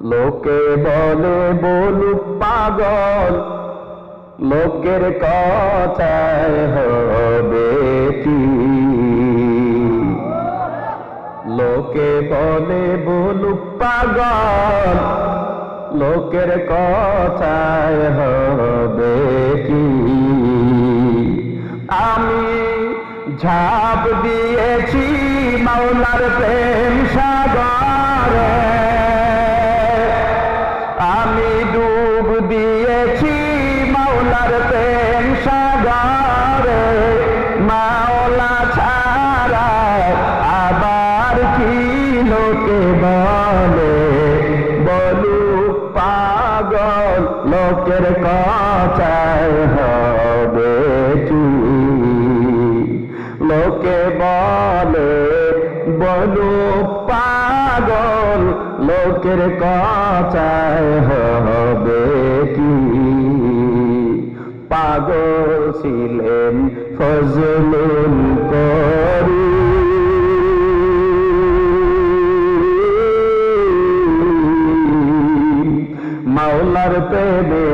লোকে বলে বলুক পাগল, লোকের কথায় হবে কি? লোকে বলে বলুক পাগল, লোকের কথায় হবে কি? আমি ঝাঁপ দিয়েছি মাওলার প্রেম সাগরে লোকের কথায় হবে লোকে বলে, বলু পাগল, লোকের কথায় হবে কি? পাগল ছিলেন ফজলুল করি মাওলার প্রেমে।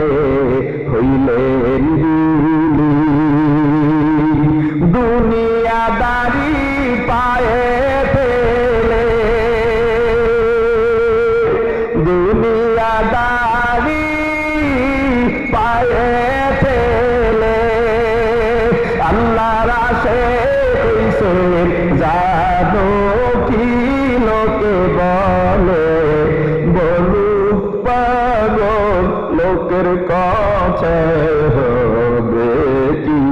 দুনিয়াদারি পায়ে ফেলে। দুনিয়াদারি পায়ে ফেলে। আল্লাহর আশে কইছে, জানো কি লোকে বলে? লোকের কাছে হবে কি?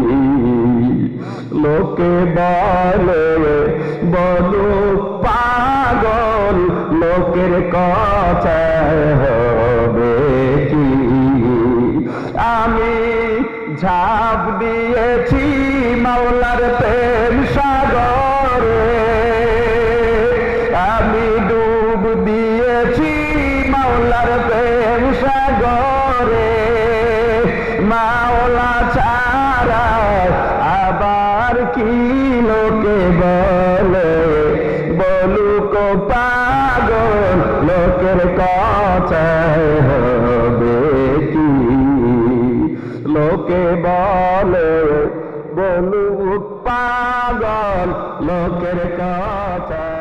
লোকে বলে বলুক পাগল, লোকের কথায় হবে কি? আমি ঝাঁপ দিয়েছি মাওলার প্রেম সাগরে মাওলা ছাড়া আবার কি লোকে বলে? বলুক পাগল, লোকের কথায় হবে কি? লোকে বলে, বলুক পাগল, লোকের কথা